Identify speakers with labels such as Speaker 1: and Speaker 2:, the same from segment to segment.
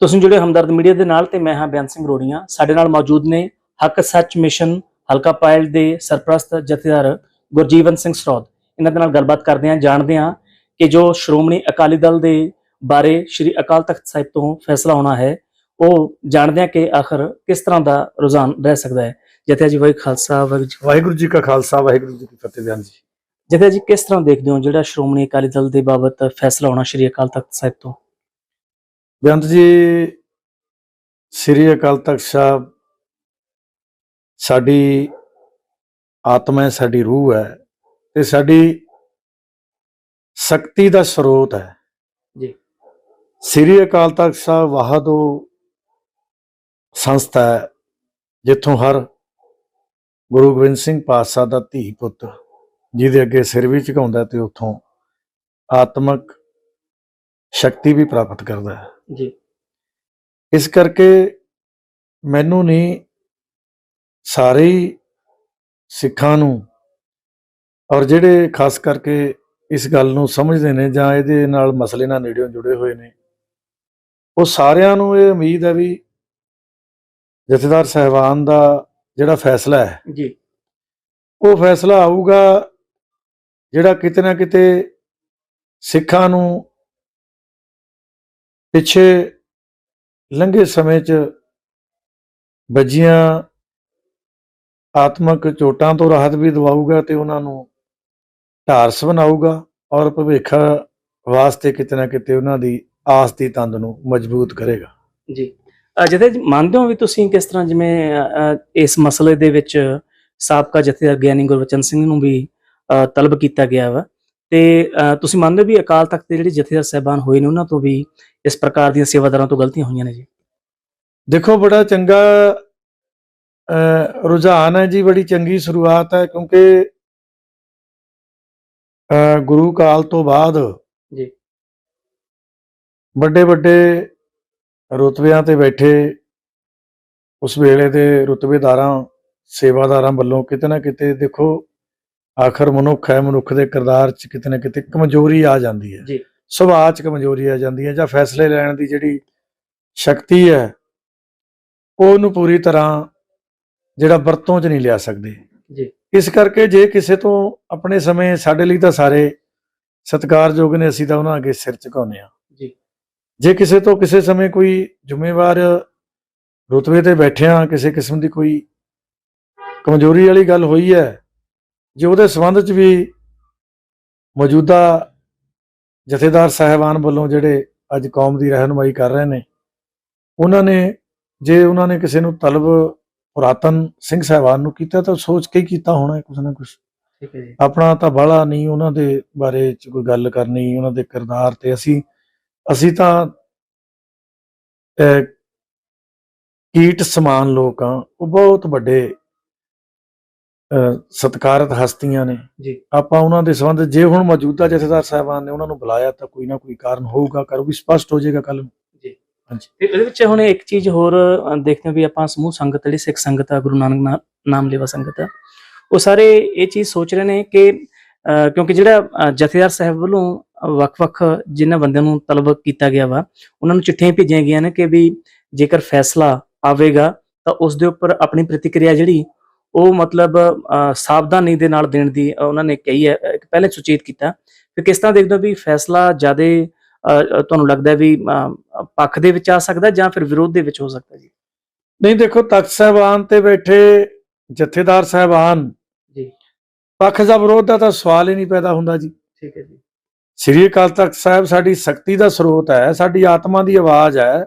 Speaker 1: ਤੁਸੀਂ ਜੁੜੇ ਹਮਦਰਦ ਮੀਡੀਆ ਦੇ ਨਾਲ ਤੇ ਮੈਂ ਹਾਂ ਬਿਆਨ ਸਿੰਘ ਰੋੜੀਆਂ। ਸਾਡੇ ਨਾਲ ਮੌਜੂਦ ਨੇ ਹੱਕ ਸੱਚ ਮਿਸ਼ਨ ਹਲਕਾ ਪਾਇਲ ਦੇ ਸਰਪ੍ਰਸਤ ਜਥੇਦਾਰ ਗੁਰਜੀਵਨ ਸਿੰਘ ਸਰੋਤ ਇਹਨਾਂ ਦੇ ਨਾਲ ਗੱਲਬਾਤ ਕਰਦੇ ਹਾਂ ਜਾਣਦੇ ਹਾਂ ਕਿ ਜੋ ਸ਼੍ਰੋਮਣੀ ਅਕਾਲੀ ਦਲ ਦੇ ਬਾਰੇ ਸ਼੍ਰੀ ਅਕਾਲ ਤਖਤ ਸਾਹਿਬ ਤੋਂ ਫੈਸਲਾ ਹੋਣਾ ਹੈ ਉਹ ਜਾਣਦੇ ਹਾਂ ਕਿ ਆਖਰ ਕਿਸ ਤਰ੍ਹਾਂ ਦਾ ਰੁਝਾਨ ਰਹਿ ਸਕਦਾ ਹੈ। ਜਥੇਦਾਰ ਜੀ ਵਾਹਿ ਖਾਲਸਾ ਵਾਹਿਗੁਰੂ ਜੀ
Speaker 2: ਵਾਹਿਗੁਰੂ ਜੀ ਕਾ ਖਾਲਸਾ ਵਾਹਿਗੁਰੂ ਜੀ ਕੀ ਫਤਿਹ ਬਿਆਨ ਜੀ।
Speaker 1: ਜਥੇਦਾਰ ਜੀ ਕਿਸ ਤਰ੍ਹਾਂ ਦੇਖਦੇ ਹੋ ਜਿਹੜਾ ਸ਼੍ਰੋਮਣੀ ਅਕਾਲੀ ਦਲ ਦੇ ਬਾਬਤ ਫੈਸਲਾ ਹੋਣਾ ਸ਼੍ਰੀ ਅਕਾਲ ਤਖਤ ਸਾਹਿਬ ਤੋਂ?
Speaker 2: ਬੇਅੰਤ ਜੀ ਸ੍ਰੀ ਅਕਾਲ ਤਖਤ ਸਾਹਿਬ ਸਾਡੀ ਆਤਮਾ ਹੈ ਸਾਡੀ ਰੂਹ ਹੈ ਤੇ ਸਾਡੀ ਸ਼ਕਤੀ ਦਾ ਸਰੋਤ ਹੈ
Speaker 1: ਜੀ।
Speaker 2: ਸ੍ਰੀ ਅਕਾਲ ਤਖਤ ਸਾਹਿਬ ਵਾਹਦੋ ਸੰਸਥਾ ਹੈ ਜਿੱਥੋਂ ਹਰ ਗੁਰੂ ਗੋਬਿੰਦ ਸਿੰਘ ਪਾਤਸ਼ਾਹ ਦਾ ਧੀ ਪੁੱਤ ਜਿਹਦੇ ਅੱਗੇ ਸਿਰ ਵੀ ਝੁਕਾਉਂਦਾ ਤੇ ਉੱਥੋਂ ਆਤਮਿਕ ਸ਼ਕਤੀ ਵੀ ਪ੍ਰਾਪਤ ਕਰਦਾ ਹੈ
Speaker 1: ਜੀ।
Speaker 2: ਇਸ ਕਰਕੇ ਮੈਨੂੰ ਨਹੀਂ ਸਾਰੇ ਸਿੱਖਾਂ ਨੂੰ ਔਰ ਜਿਹੜੇ ਖਾਸ ਕਰਕੇ ਇਸ ਗੱਲ ਨੂੰ ਸਮਝਦੇ ਨੇ ਜਾਂ ਇਹਦੇ ਨਾਲ ਮਸਲੇ ਨਾਲ ਨੇੜਿਓਂ ਜੁੜੇ ਹੋਏ ਨੇ ਉਹ ਸਾਰਿਆਂ ਨੂੰ ਇਹ ਉਮੀਦ ਹੈ ਵੀ ਜਥੇਦਾਰ ਸਹਿਬਾਨ ਦਾ ਜਿਹੜਾ ਫੈਸਲਾ ਹੈ
Speaker 1: ਜੀ।
Speaker 2: ਉਹ ਫੈਸਲਾ ਆਊਗਾ ਜਿਹੜਾ ਕਿਤੇ ਨਾ ਕਿਤੇ ਸਿੱਖਾਂ ਨੂੰ ਪਿੱਛੇ ਲੰਘੇ ਸਮੇਂ 'ਚ ਵੱਜੀਆਂ ਆਤਮਿਕ ਚੋਟਾਂ ਤੋਂ ਰਾਹਤ ਵੀ ਦਿਵਾਊਗਾ ਤੇ ਉਹਨਾਂ ਨੂੰ ਢਾਰਸ ਬਣਾਊਗਾ ਔਰ ਭਵਿੱਖ ਵਾਸਤੇ ਕਿਤੇ ਨਾ ਕਿਤੇ ਉਹਨਾਂ ਦੀ ਆਸ ਦੀ ਤੰਦ ਨੂੰ ਮਜ਼ਬੂਤ ਕਰੇਗਾ।
Speaker 1: ਜੀ। ਅ, ਮੰਨਦੇ ਹੋ ਵੀ ਤੁਸੀਂ ਕਿਸ ਤਰ੍ਹਾਂ ਜਿਵੇਂ ਇਸ ਮਸਲੇ ਦੇ ਵਿੱਚ ਸਾਬਕਾ ਜਥੇਦਾਰ ਗਿਆਨੀ ਗੁਰਵਚਨ ਸਿੰਘ ਨੂੰ ਵੀ ਅ, ਤਲਬ ਕੀਤਾ ਗਿਆ ਵਾ ਤੇ ਤੁਸੀਂ ਮੰਨਦੇ ਵੀ ਅਕਾਲ ਤਖਤ ਦੇ ਜਿਹੜੇ ਜਥੇਦਾਰ ਸਹਿਬਾਨ ਹੋਏ ਨੇ ਉਹਨਾਂ ਤੋਂ ਵੀ ਇਸ ਪ੍ਰਕਾਰ ਦੀਆਂ ਸੇਵਾਦਾਰਾਂ ਤੋਂ ਗਲਤੀਆਂ ਹੋਈਆਂ ਨੇ ਜੀ
Speaker 2: ਦੇਖੋ ਬੜਾ ਚੰਗਾ ਰੁਝਾਨ ਹੈ ਜੀ ਬੜੀ ਚੰਗੀ ਸ਼ੁਰੂਆਤ ਹੈ ਕਿਉਂਕਿ ਗੁਰੂ ਕਾਲ ਤੋਂ ਬਾਅਦ
Speaker 1: ਜੀ।
Speaker 2: ਵੱਡੇ ਵੱਡੇ ਰੁਤਬਿਆਂ ਤੇ ਬੈਠੇ ਉਸ ਵੇਲੇ ਦੇ ਰੁਤਬੇਦਾਰਾਂ ਸੇਵਾਦਾਰਾਂ ਵੱਲੋਂ ਕਿਤੇ ਨਾ ਕਿਤੇ ਦੇਖੋ ਆਖਰ ਮਨੁੱਖ ਹੈ ਮਨੁੱਖ ਦੇ ਕਿਰਦਾਰ 'ਚ ਕਿਤੇ ਨਾ ਕਿਤੇ ਕਮਜ਼ੋਰੀ ਆ ਜਾਂਦੀ ਹੈ
Speaker 1: ਜੀ।
Speaker 2: ਸੁਭਾਅ 'ਚ ਕਮਜ਼ੋਰੀ ਆ ਜਾਂਦੀ ਹੈ ਜਾਂ ਫੈਸਲੇ ਲੈਣ ਦੀ ਜਿਹੜੀ ਸ਼ਕਤੀ ਹੈ ਉਹ ਉਹਨੂੰ ਪੂਰੀ ਤਰ੍ਹਾਂ ਜਿਹੜਾ ਵਰਤੋਂ 'ਚ ਨਹੀਂ ਲਿਆ ਸਕਦੇ
Speaker 1: ਜੀ
Speaker 2: ਇਸ ਕਰਕੇ ਜੇ ਕਿਸੇ ਤੋਂ ਆਪਣੇ ਸਮੇਂ ਸਾਡੇ ਲਈ ਤਾਂ ਸਾਰੇ ਸਤਿਕਾਰਯੋਗ ਨੇ ਅਸੀਂ ਤਾਂ ਉਹਨਾਂ ਅੱਗੇ ਸਿਰ ਝੁਕਾਉਂਦੇ ਆ
Speaker 1: ਜੀ।
Speaker 2: ਜੇ ਕਿਸੇ ਤੋਂ ਕਿਸੇ ਸਮੇਂ ਕੋਈ ਜ਼ਿੰਮੇਵਾਰ ਰੁਤਬੇ ਤੇ ਬੈਠਿਆ ਕਿਸੇ ਕਿਸਮ ਦੀ ਕੋਈ ਕਮਜ਼ੋਰੀ ਵਾਲੀ ਗੱਲ ਹੋਈ ਹੈ ਜੇ ਉਹਦੇ ਸੰਬੰਧ 'ਚ ਵੀ ਮੌਜੂਦਾ ਜਥੇਦਾਰ ਸਾਹਿਬਾਨ ਵੱਲੋਂ ਜਿਹੜੇ ਅੱਜ ਕੌਮ ਦੀ ਰਹਿਨੁਮਾਈ ਕਰ ਰਹੇ ਨੇ ਉਹਨਾਂ ਨੇ ਜੇ ਉਹਨਾਂ ਨੇ ਕਿਸੇ ਨੂੰ ਤਲਬ ਪੁਰਾਤਨ ਸਿੰਘ ਸਾਹਿਬਾਨ ਨੂੰ ਕੀਤਾ ਤਾਂ ਸੋਚ ਕੇ ਹੀ ਕੀਤਾ ਹੋਣਾ ਕੁਛ ਨਾ ਕੁਛ।
Speaker 1: ਠੀਕ ਹੈ ਜੀ।
Speaker 2: ਆਪਣਾ ਤਾਂ ਬਾਹਲਾ ਨਹੀਂ ਉਹਨਾਂ ਦੇ ਬਾਰੇ ਚ ਕੋਈ ਗੱਲ ਕਰਨੀ ਉਹਨਾਂ ਦੇ ਕਿਰਦਾਰ ਤੇ ਅਸੀਂ ਅਸੀਂ ਤਾਂ ਕੀਟ ਸਮਾਨ ਲੋਕ ਆ ਉਹ ਬਹੁਤ ਵੱਡੇ ਸਤਿਕਾਰਤ ਹਸਤੀਆਂ ਨੇ।
Speaker 1: ਜੀ।
Speaker 2: ਆਪਾਂ ਉਹਨਾਂ ਦੇ ਸੰਬੰਧ ਜੇ ਹੁਣ ਮੌਜੂਦਾ ਜਥੇਦਾਰ ਸਾਹਿਬਾਨ ਨੇ ਉਹਨਾਂ ਨੂੰ ਬੁਲਾਇਆ ਤਾਂ ਕੋਈ ਨਾ ਕੋਈ ਕਾਰਨ ਹੋਊਗਾ ਕਰ ਵੀ ਸਪਸ਼ਟ ਹੋ ਜਾਏਗਾ ਕੱਲ
Speaker 1: ਜੀ।
Speaker 2: ਹਾਂਜੀ।
Speaker 1: ਇਹਦੇ ਵਿੱਚ ਹੁਣ ਇੱਕ ਚੀਜ਼ ਹੋਰ ਦੇਖਦੇ ਹਾਂ ਵੀ ਆਪਾਂ ਸਮੂਹ ਸੰਗਤ ਜਿਹੜੀ ਸਿੱਖ ਸੰਗਤ ਆ ਗੁਰੂ ਨਾਨਕ ਨਾ- ਨਾਮ ਲੈਵਾ ਸੰਗਤ ਆ ਉਹ ਸਾਰੇ ਇਹ ਚੀਜ਼ ਸੋਚ ਰਹੇ ਨੇ ਕਿ ਕਿਉਂਕਿ ਜਿਹੜਾ ਜਥੇਦਾਰ ਸਾਹਿਬ ਵੱਲੋਂ ਵੱਖ-ਵੱਖ ਜਿਨ੍ਹਾਂ ਬੰਦਿਆਂ ਨੂੰ ਤਲਬ ਕੀਤਾ ਗਿਆ ਵਾ ਉਹਨਾਂ ਨੂੰ ਚਿੱਠੀਆਂ ਭੇਜੀਆਂ ਗਈਆਂ ਨੇ ਕਿ ਵੀ ਜੇਕਰ ਫੈਸਲਾ ਆਵੇਗਾ ਤਾਂ ਉਸ ਦੇ ਉੱਪਰ ਆਪਣੀ ਪ੍ਰਤੀਕਿਰਿਆ ਜਿਹੜੀ ਉਹ ਮਤਲਬ ਸਾਵਧਾਨੀ ਦੇ ਨਾਲ ਦੇਣ ਦੀ ਉਹਨਾਂ ਨੇ ਕਹੀ ਹੈ ਪਹਿਲੇ ਸੁਚੇਤ ਕੀਤਾ। ਕਿ ਕਿਸ ਤਰ੍ਹਾਂ ਦੇਖਦੇ ਹੋ ਵੀ ਫੈਸਲਾ ਜ਼ਿਆਦਾ ਤੁਹਾਨੂੰ ਲੱਗਦਾ ਵੀ ਪੱਖ ਦੇ ਵਿੱਚ ਆ ਸਕਦਾ ਜਾਂ ਫਿਰ ਵਿਰੋਧ ਦੇ ਵਿੱਚ ਹੋ ਸਕਦਾ ਜੀ?
Speaker 2: ਨਹੀਂ ਦੇਖੋ ਤਖਤ ਸਾਹਿਬਾਨ ਤੇ ਬੈਠੇ ਜਥੇਦਾਰ ਸਾਹਿਬਾਨ
Speaker 1: ਜੀ।
Speaker 2: ਪੱਖ ਦਾ ਵਿਰੋਧ ਦਾ ਤਾਂ ਸਵਾਲ ਹੀ ਨਹੀਂ ਪੈਦਾ ਹੁੰਦਾ ਜੀ।
Speaker 1: ਠੀਕ ਹੈ ਜੀ।
Speaker 2: ਸ੍ਰੀ ਅਕਾਲ ਤਖਤ ਸਾਹਿਬ ਸਾਡੀ ਸ਼ਕਤੀ ਦਾ ਸਰੋਤ ਹੈ ਸਾਡੀ ਆਤਮਾ ਦੀ ਆਵਾਜ਼ ਹੈ।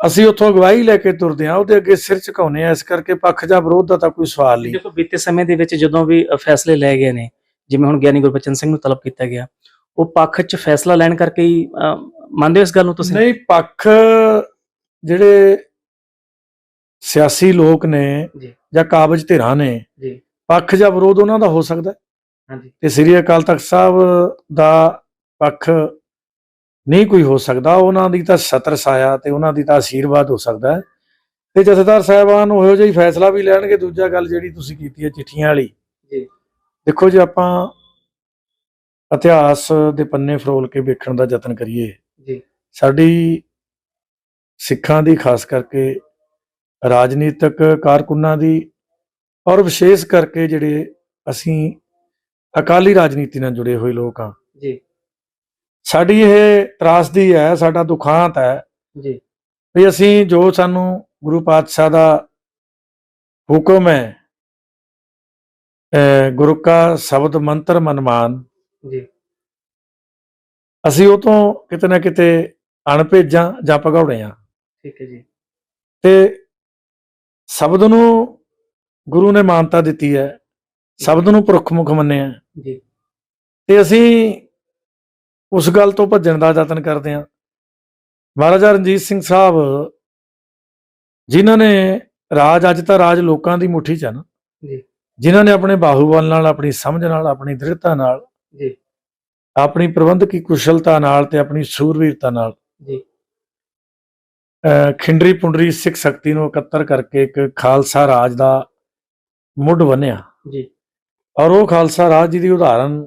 Speaker 2: ਅਸੀਂ ਉੱਥੋਂ ਗਵਾਹੀ ਲੈ ਕੇ ਤੁਰਦੇ ਹਾਂ ਉਹਦੇ ਅੱਗੇ ਸਿਰ ਝੁਕਾਉਂਦੇ ਹਾਂ ਇਸ ਕਰਕੇ ਪੱਖ ਜਾਂ ਵਿਰੋਧ ਦਾ ਤਾਂ ਕੋਈ ਸਵਾਲ ਨਹੀਂ।
Speaker 1: ਦੇਖੋ ਬੀਤੇ ਸਮੇਂ ਦੇ ਵਿੱਚ ਜਦੋਂ ਵੀ ਫੈਸਲੇ ਲਏ ਗਏ ਨੇ ਜਿਵੇਂ ਹੁਣ ਗਿਆਨੀ ਗੁਰਬਚਨ ਸਿੰਘ ਨੂੰ ਤਲਬ ਕੀਤਾ ਗਿਆ ਉਹ ਪੱਖ 'ਚ ਫੈਸਲਾ ਲੈਣ ਕਰਕੇ ਹੀ ਮੰਨਦੇ ਹੋ ਇਸ ਗੱਲ ਨੂੰ ਤੁਸੀਂ?
Speaker 2: ਨਹੀਂ ਪੱਖ ਜਿਹੜੇ ਸਿਆਸੀ ਲੋਕ ਨੇ
Speaker 1: ਜੀ।
Speaker 2: ਕਾਬਜ ਧਿਰਾਂ ਨੇ ਪੱਖ ਜਾਂ ਵਿਰੋਧ ਉਹਨਾਂ ਦਾ ਹੋ ਸਕਦਾ।
Speaker 1: ਹਾਂਜੀ।
Speaker 2: ਤੇ ਸ੍ਰੀ ਅਕਾਲ ਤਖਤ ਸਾਹਿਬ ਦਾ ਪੱਖ ਨਹੀਂ ਕੋਈ ਹੋ ਸਕਦਾ। ਉਹਨਾਂ ਦੀ ਤਾਂ ਸਤਰ ਸਾਇਆ ਤੇ ਉਹਨਾਂ ਦੀ ਤਾਂ ਆਸ਼ੀਰਵਾਦ ਹੋ ਸਕਦਾ ਹੈ। ਤੇ ਜਥੇਦਾਰ ਸਾਹਿਬਾਨ ਉਹੋ ਜਿਹਾ ਹੀ ਫੈਸਲਾ ਵੀ ਲੈਣਗੇ। ਦੂਜਾ ਗੱਲ ਜਿਹੜੀ ਤੁਸੀਂ ਕੀਤੀ ਹੈ ਚਿੱਠੀਆਂ ਵਾਲੀ।
Speaker 1: ਜੀ।
Speaker 2: ਦੇਖੋ ਜੇ ਆਪਾਂ ਇਤਿਹਾਸ ਦੇ ਪੰਨੇ ਫਰੋਲ ਕੇ ਵੇਖਣ ਦਾ ਯਤਨ ਕਰੀਏ।
Speaker 1: ਜੀ।
Speaker 2: ਸਾਡੀ ਸਿੱਖਾਂ ਦੀ ਖਾਸ ਕਰਕੇ ਰਾਜਨੀਤਿਕ ਕਾਰਕੁਨਾਂ ਦੀ ਔਰ ਵਿਸ਼ੇਸ਼ ਕਰਕੇ ਜਿਹੜੇ ਅਸੀਂ ਅਕਾਲੀ ਰਾਜਨੀਤੀ ਨਾਲ ਜੁੜੇ ਹੋਏ ਲੋਕ ਹਾਂ।
Speaker 1: ਜੀ।
Speaker 2: ਸਾਡੀ ਇਹ ਤਰਾਸਦੀ ਹੈ ਸਾਡਾ ਦੁਖਾਂਤ ਹੈ।
Speaker 1: ਜੀ।
Speaker 2: ਵੀ ਅਸੀਂ ਜੋ ਸਾਨੂੰ ਗੁਰੂ ਪਾਤਸ਼ਾਹ ਦਾ ਹੁਕਮ ਹੈ ਗੁਰੂ ਕਾ ਸ਼ਬਦ ਮੰਤਰ ਮਨਮਾਨ
Speaker 1: ਜੀ।
Speaker 2: ਅਸੀਂ ਉਹ ਤੋਂ ਕਿਤੇ ਨਾ ਕਿਤੇ ਅਣਭੇਜਾਂ ਜਾਂ ਭਗੌੜੇ ਆ।
Speaker 1: ਠੀਕ ਹੈ ਜੀ।
Speaker 2: ਤੇ ਸ਼ਬਦ ਨੂੰ ਗੁਰੂ ਨੇ ਮਾਨਤਾ ਦਿੱਤੀ ਹੈ ਸ਼ਬਦ ਨੂੰ ਪ੍ਰੁੱਖ ਮੁਖ ਮੰਨਿਆ।
Speaker 1: ਜੀ।
Speaker 2: ਤੇ ਅਸੀਂ ਉਸ ਗੱਲ ਤੋਂ ਭੱਜਣ ਦਾ ਯਤਨ ਕਰਦੇ ਹਾਂ। ਮਹਾਰਾਜਾ ਰਣਜੀਤ ਸਿੰਘ ਸਾਹਿਬ ਜਿਨ੍ਹਾਂ ਨੇ ਰਾਜ ਅੱਜ ਤਾਂ ਰਾਜ ਲੋਕਾਂ ਦੀ ਮੁੱਠੀ 'ਚ ਹੈ ਨਾ।
Speaker 1: ਜੀ।
Speaker 2: ਜਿਨ੍ਹਾਂ ਨੇ ਆਪਣੇ ਬਾਹੂਬਲ ਨਾਲ ਆਪਣੀ ਸਮਝ ਨਾਲ ਆਪਣੀ ਦ੍ਰਿੜਤਾ ਨਾਲ
Speaker 1: ਜੀ।
Speaker 2: ਆਪਣੀ ਪ੍ਰਬੰਧਕੀ ਕੁਸ਼ਲਤਾ ਨਾਲ ਤੇ ਆਪਣੀ ਸੂਰਵੀਰਤਾ ਨਾਲ
Speaker 1: ਜੀ।
Speaker 2: ਖਿੰਡਰੀ ਪੁੰਡਰੀ ਸਿੱਖ ਸ਼ਕਤੀ ਨੂੰ ਇਕੱਤਰ ਕਰਕੇ ਇੱਕ ਖਾਲਸਾ ਰਾਜ ਦਾ ਮੁੱਢ ਬੰਨਿਆ।
Speaker 1: ਜੀ।
Speaker 2: ਔਰ ਉਹ ਖਾਲਸਾ ਰਾਜ ਜੀ ਦੀ ਉਦਾਹਰਨ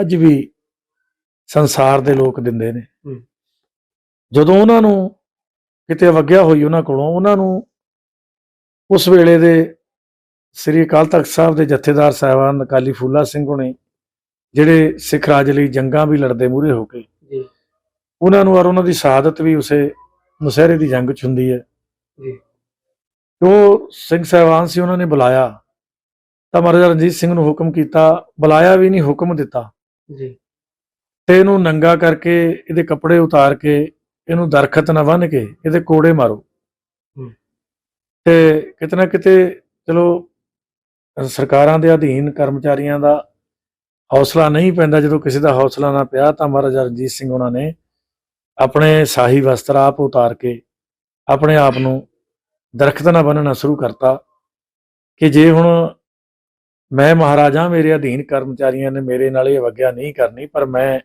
Speaker 2: ਅੱਜ ਵੀ ਸੰਸਾਰ ਦੇ ਲੋਕ ਦਿੰਦੇ ਨੇ। ਜਦੋਂ ਉਹਨਾਂ ਨੂੰ ਕਿਤੇ ਅਵਗਿਆ ਹੋਈ ਉਹਨਾਂ ਕੋਲੋਂ ਉਹਨਾਂ ਨੂੰ ਉਸ ਵੇਲੇ ਦੇ ਸ੍ਰੀ ਅਕਾਲ ਤਖਤ ਸਾਹਿਬ ਦੇ ਜਥੇਦਾਰ ਸਾਹਿਬਾਨ ਅਕਾਲੀ ਫੂਲਾ ਸਿੰਘ ਹੋਣੇ ਜਿਹੜੇ ਸਿੱਖ ਰਾਜ ਲਈ ਜੰਗਾਂ ਵੀ ਲੜਦੇ ਮੂਰੇ ਹੋ ਕੇ
Speaker 1: ਜੀ।
Speaker 2: ਉਹਨਾਂ ਨੂੰ ਔਰ ਉਹਨਾਂ ਦੀ ਸ਼ਹਾਦਤ ਵੀ ਉਸੇ ਮੁਸਹਿਰੇ ਦੀ ਜੰਗ ਚ ਹੁੰਦੀ ਹੈ।
Speaker 1: ਜੀ।
Speaker 2: ਉਹ ਸਿੰਘ ਸਾਹਿਬਾਨ ਸੀ ਉਹਨਾਂ ਨੇ ਬੁਲਾਇਆ। ਤਾਂ ਮਹਾਰਾਜਾ ਰਣਜੀਤ ਸਿੰਘ ਨੂੰ ਹੁਕਮ ਕੀਤਾ ਬੁਲਾਇਆ ਵੀ ਨਹੀਂ ਹੁਕਮ ਦਿੱਤਾ।
Speaker 1: ਜੀ।
Speaker 2: ਤੇ ਇਹਨੂੰ ਨੰਗਾ ਕਰਕੇ ਇਹਦੇ ਕੱਪੜੇ ਉਤਾਰ ਕੇ ਇਹਨੂੰ ਦਰਖਤ ਨਾ ਬੰਨ ਕੇ ਇਹਦੇ ਕੋੜੇ ਮਾਰੋ। ਤੇ ਕਿਤੇ ਨਾ ਕਿਤੇ ਚਲੋ ਸਰਕਾਰਾਂ ਦੇ ਅਧੀਨ ਕਰਮਚਾਰੀਆਂ ਦਾ ਹੌਸਲਾ ਨਹੀਂ ਪੈਂਦਾ ਜਦੋਂ ਕਿਸੇ ਦਾ ਹੌਸਲਾ ਨਾ ਪਿਆ ਤਾਂ ਮਹਾਰਾਜਾ ਰਣਜੀਤ ਸਿੰਘ ਉਹਨਾਂ ਨੇ ਆਪਣੇ ਸਾਹੀ ਵਸਤਰ ਆਪ ਉਤਾਰ ਕੇ ਆਪਣੇ ਆਪ ਨੂੰ ਦਰਖਤ ਨਾਲ ਬੰਨਣਾ ਸ਼ੁਰੂ ਕਰਤਾ ਕਿ ਜੇ ਹੁਣ ਮੈਂ ਮਹਾਰਾਜਾ ਮੇਰੇ ਅਧੀਨ ਕਰਮਚਾਰੀਆਂ ਨੇ ਮੇਰੇ ਨਾਲ ਇਹ ਅਵਗਿਆ ਨਹੀਂ ਕਰਨੀ ਪਰ ਮੈਂ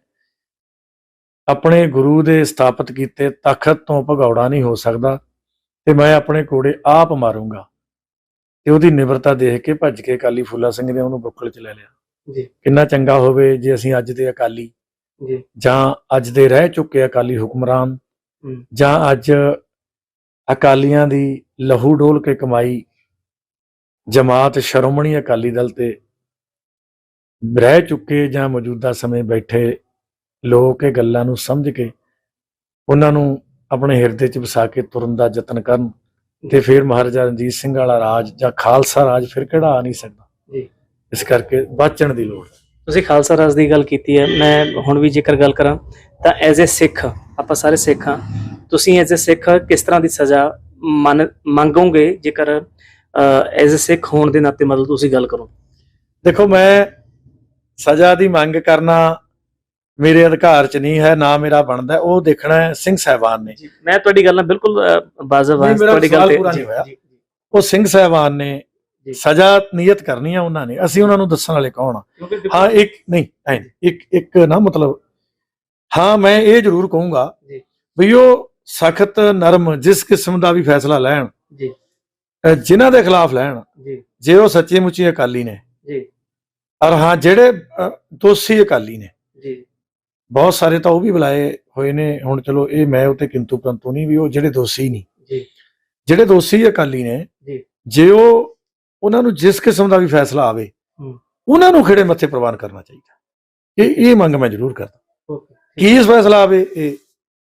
Speaker 2: ਆਪਣੇ ਗੁਰੂ ਦੇ ਸਥਾਪਿਤ ਕੀਤੇ ਤਖਤ ਤੋਂ ਭਗੌੜਾ ਨਹੀਂ ਹੋ ਸਕਦਾ ਤੇ ਮੈਂ ਆਪਣੇ ਕੋੜੇ ਆਪ ਮਾਰੂੰਗਾ। ਤੇ ਉਹਦੀ ਨਿਮਰਤਾ ਦੇਖ ਕੇ ਭੱਜ ਕੇ ਅਕਾਲੀ ਫੂਲਾ ਸਿੰਘ ਨੇ ਉਹਨੂੰ ਬੁੱਕਲ ਚ ਲੈ ਲਿਆ।
Speaker 1: ਜੀ।
Speaker 2: ਕਿੰਨਾ ਚੰਗਾ ਹੋਵੇ ਜੇ ਅਸੀਂ ਅੱਜ ਦੇ ਅਕਾਲੀ
Speaker 1: ਜੀ।
Speaker 2: ਜਾਂ ਅੱਜ ਦੇ ਰਹਿ ਚੁੱਕੇ ਅਕਾਲੀ ਹੁਕਮਰਾਨ। ਜਾਂ ਅੱਜ ਅਕਾਲੀਆਂ ਦੀ ਲਹੂ ਡੋਲ ਕੇ ਕਮਾਈ ਜਮਾਤ ਸ਼ਰੋਮਣੀ ਅਕਾਲੀ ਦਲ ਤੇ ਰਹਿ ਚੁੱਕੇ ਜਾਂ ਮੌਜੂਦਾ ਸਮੇਂ ਬੈਠੇ ਲੋਕ ਇਹ ਗੱਲਾਂ ਨੂੰ ਸਮਝ ਕੇ ਉਹਨਾਂ ਨੂੰ ਆਪਣੇ ਹਿਰਦੇ 'ਚ ਵਸਾ ਕੇ ਤੁਰਨ ਦਾ ਯਤਨ ਕਰਨ ਤੇ ਫਿਰ ਮਹਾਰਾਜਾ ਰਣਜੀਤ ਸਿੰਘ ਵਾਲਾ ਰਾਜ ਜਾਂ ਖਾਲਸਾ ਰਾਜ ਫਿਰ ਕਿਹੜਾ ਆ ਨਹੀਂ ਸਕਦਾ।
Speaker 1: ਜੀ।
Speaker 2: ਇਸ ਕਰਕੇ ਬਚਣ ਦੀ ਲੋੜ ਹੈ।
Speaker 1: ਤੁਸੀਂ ਖਾਲਸਾ ਰਾਜ ਦੀ ਗੱਲ ਕੀਤੀ ਹੈ। ਮੈਂ ਹੁਣ ਵੀ ਜੇਕਰ ਗੱਲ ਕਰਾਂ ਤਾਂ ਐਜ਼ ਅ ਸਿੱਖ ਆਪਾਂ ਸਾਰੇ ਸਿੱਖ ਹਾਂ। ਤੁਸੀਂ ਐਜ਼ ਅ ਸਿੱਖ ਕਿਸ ਤਰ੍ਹਾਂ ਦੀ ਸਜ਼ਾ ਮੰਗੋਗੇ? ਜੇਕਰ ਐਜ਼ ਅ ਸਿੱਖ ਹੋਣ ਦੇ ਨਾਤੇ ਮਤਲਬ ਤੁਸੀਂ ਗੱਲ ਕਰੋ।
Speaker 2: ਦੇਖੋ ਮੈਂ ਸਜ਼ਾ ਦੀ ਮੰਗ ਕਰਨਾ ਮੇਰੇ ਅਧਿਕਾਰ 'ਚ ਨਹੀਂ ਹੈ ਨਾ ਮੇਰਾ ਬਣਦਾ ਉਹ ਦੇਖਣਾ ਹੈ ਸਿੰਘ ਸਾਹਿਬਾਨ ਨੇ।
Speaker 1: ਮੈਂ ਤੁਹਾਡੀ ਗੱਲ ਨਾਲ ਬਿਲਕੁਲ ਅ, ਬਾਜ਼ਬ ਹਾਂ ਤੁਹਾਡੀ ਗੱਲ ਤੇ।
Speaker 2: ਉਹ ਸਿੰਘ ਸਾਹਿਬਾਨ ਨੇ। ਸਜ਼ਾ ਨਿਯਤ ਕਰਨੀ ਆ ਉਹਨਾਂ ਨੇ ਅਸੀਂ ਉਹਨਾਂ ਨੂੰ ਦੱਸਣ ਵਾਲੇ ਕੌਣ ਆ? ਹਾਂ ਇੱਕ ਨਹੀਂ ਇੱਕ ਇੱਕ ਨਾ ਮਤਲਬ ਹਾਂ ਮੈਂ ਇਹ ਜ਼ਰੂਰ ਕਹੂੰਗਾ। ਵੀ ਉਹ ਸਖਤ ਨਰਮ ਜਿਸ ਕਿਸਮ ਦਾ ਵੀ ਫੈਸਲਾ ਲੈਣ
Speaker 1: ਜੀ।
Speaker 2: ਜਿਨ੍ਹਾਂ ਦੇ ਖਿਲਾਫ ਲੈਣ
Speaker 1: ਜੀ।
Speaker 2: ਜੇ ਉਹ ਸੱਚੇ ਮੁੱਚੇ ਅਕਾਲੀ ਨੇ।
Speaker 1: ਜੀ।
Speaker 2: ਔਰ ਹਾਂ ਜਿਹੜੇ ਦੋਸ਼ੀ ਅਕਾਲੀ ਨੇ।
Speaker 1: ਜੀ।
Speaker 2: ਬਹੁਤ ਸਾਰੇ ਤਾਂ ਉਹ ਵੀ ਬੁਲਾਏ ਹੋਏ ਨੇ ਹੁਣ ਚਲੋ ਇਹ ਮੈਂ ਉਤੇ ਕਿੰਤੂ ਪ੍ਰੰਤੂ ਨਹੀਂ ਵੀ ਉਹ ਜਿਹੜੇ ਦੋਸ਼ੀ ਨਹੀਂ।
Speaker 1: ਜੀ।
Speaker 2: ਜਿਹੜੇ ਦੋਸ਼ੀ ਅਕਾਲੀ ਨੇ
Speaker 1: ਜੀ।
Speaker 2: ਜੇ ਉਹ ਉਹਨਾਂ ਨੂੰ ਜਿਸ ਕਿਸਮ ਦਾ ਵੀ ਫੈਸਲਾ ਆਵੇ। ਉਹਨਾਂ ਨੂੰ ਖੜੇ ਮੱਥੇ ਪ੍ਰਵਾਨ ਕਰਨਾ ਚਾਹੀਦਾ। ਇਹ ਇਹ ਮੰਗ ਮੈਂ ਜ਼ਰੂਰ ਕਰਦਾ।
Speaker 1: ਓਕੇ।
Speaker 2: ਕੀ ਇਸ ਫੈਸਲਾ ਆਵੇ ਇਹ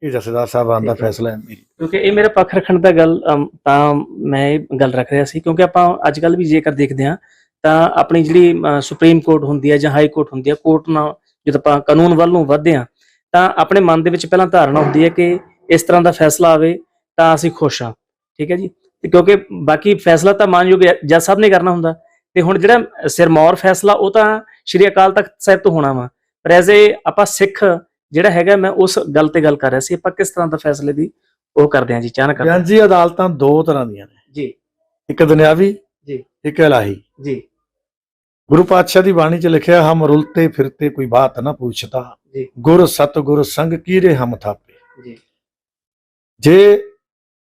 Speaker 2: ਇਹ ਜਥੇਦਾਰ ਸਾਹਿਬਾਨ ਦਾ। ਫੈਸਲਾ ਹੈ। ਮੇਰੀ
Speaker 1: ਕਿਉਂਕਿ ਇਹ ਮੇਰਾ ਪੱਖ ਰੱਖਣ ਦਾ ਗੱਲ ਤਾਂ ਮੈਂ ਇਹ ਗੱਲ ਰੱਖ ਰਿਹਾ ਸੀ ਕਿਉਂਕਿ ਆਪਾਂ ਅੱਜ ਕੱਲ ਵੀ ਜੇਕਰ ਦੇਖਦੇ ਹਾਂ ਤਾਂ ਆਪਣੀ ਜਿਹੜੀ ਸੁਪਰੀਮ ਕੋਰਟ ਹੁੰਦੀ ਹੈ ਜਾਂ ਹਾਈ ਕੋਰਟ ਹੁੰਦੀ ਹੈ ਕੋਰਟ ਨਾਲ ਜਦੋਂ ਆਪਾਂ ਕਾਨੂੰਨ ਵੱਲ ਨੂੰ ਵਧਦੇ ਹਾਂ ਤਾਂ ਆਪਣੇ ਮਨ ਦੇ ਵਿੱਚ ਪਹਿਲਾਂ ਧਾਰਨਾ ਹੁੰਦੀ ਹੈ ਕਿ ਇਸ ਤਰ੍ਹਾਂ ਦਾ ਫੈਸਲਾ ਆਵੇ ਤਾਂ ਅਸੀਂ ਖੁਸ਼ ਹਾਂ। ਠੀਕ ਹੈ ਜੀ? ਤੇ ਕਿਉਂਕਿ ਬਾਕੀ ਫੈਸਲਾ ਤਾਂ ਮਾਨਯੋਗ ਜੱਜ ਸਾਹਿਬ ਨੇ ਕਰਨਾ ਹੁੰਦਾ। ਤੇ ਹੁਣ ਜਿਹੜਾ ਸਿਰਮੌਰ ਫੈਸਲਾ ਉਹ ਤਾਂ ਸ਼੍ਰੀ ਅਕਾਲ ਤਖਤ ਸਾਹਿਬ ਤੋਂ ਹੋਣਾ ਵਾ। ਪਰ ਐਜ਼ ਏ ਆਪਾਂ ਸਿੱਖ ਜਿਹੜਾ ਹੈਗਾ ਮੈਂ ਉਸ ਗੱਲ ਤੇ ਗੱਲ ਕਰ ਰਿਹਾ ਸੀ ਆਪਾਂ ਕਿਸ ਤਰ੍ਹਾਂ ਦਾ ਫੈਸਲੇ ਦੀ ਉਹ ਕਰਦੇ ਹਾਂ ਜੀ ਚਾਹਨਾ ਕਰਦੇ ਹਾਂ।
Speaker 2: ਜੀ ਅਦਾਲਤਾਂ ਦੋ ਤਰ੍ਹਾਂ ਦੀਆਂ ਨੇ।
Speaker 1: ਜੀ।
Speaker 2: ਇੱਕ ਦੁਨਿਆਵੀ
Speaker 1: ਜੀ।
Speaker 2: ਇੱਕ ਇਲਾਹੀ।
Speaker 1: ਜੀ।
Speaker 2: ਗੁਰੂ ਪਾਤਸ਼ਾਹ ਦੀ ਬਾਣੀ 'ਚ ਲਿਖਿਆ ਹਮ ਰੁਲਤੇ ਫਿਰਤੇ ਕੋਈ ਬਾਤ ਨਾ ਪੁੱਛਤਾ
Speaker 1: ਜੀ।
Speaker 2: ਗੁਰ ਸਤ ਗੁਰ ਸੰਗ ਕੀਰੇ ਹਮ ਥਾਪੇ।
Speaker 1: ਜੀ।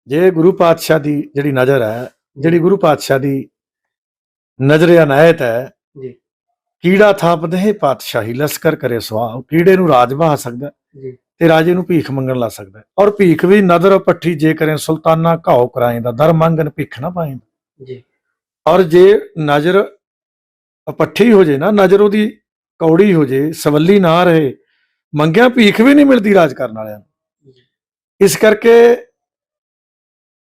Speaker 2: ਜੇ ਗੁਰੂ ਪਾਤਸ਼ਾਹ ਦੀ ਜਿਹੜੀ ਨਜ਼ਰ ਹੈ ਜਿਹੜੀ ਗੁਰੂ ਪਾਤਸ਼ਾਹ ਦੀ ਨਜ਼ਰ ਅਨਾਇਤ ਹੈ
Speaker 1: ਜੀ।
Speaker 2: ਕੀੜਾ ਥਾਪਦੇ ਹੈ ਪਾਤਸ਼ਾਹੀ ਲਸਕਰ ਕਰੇ ਸੁਆਹ। ਕੀੜੇ ਨੂੰ ਰਾਜ ਬਹਾ ਸਕਦਾ
Speaker 1: ਜੀ।
Speaker 2: ਤੇ ਰਾਜੇ ਨੂੰ ਭੀਖ ਮੰਗਣ ਲਾ ਸਕਦਾ ਔਰ ਭੀਖ ਵੀ ਨਦਰ ਪੱਠੀ ਜੇ ਕਰੇ ਸੁਲਤਾਨਾ ਘਾਉ ਕਰਾਏਂਦਾ ਦਰ ਮੰਗਨ ਭਿੱਖ ਨਾ ਪਾਏਂਦਾ।
Speaker 1: ਜੀ।
Speaker 2: ਔਰ ਜੇ ਨਜ਼ਰ ਪੱਠੀ ਹੋ ਜੇ ਨਾ ਨਜ਼ਰ ਉਹਦੀ ਕੌੜੀ ਹੋ ਜੇ ਸਵੱਲੀ ਨਾ ਰਹੇ ਮੰਗਿਆ ਭੀਖ ਵੀ ਨਹੀਂ ਮਿਲਦੀ ਰਾਜ ਕਰਨ ਵਾਲਿਆਂ ਨੂੰ ਇਸ ਕਰਕੇ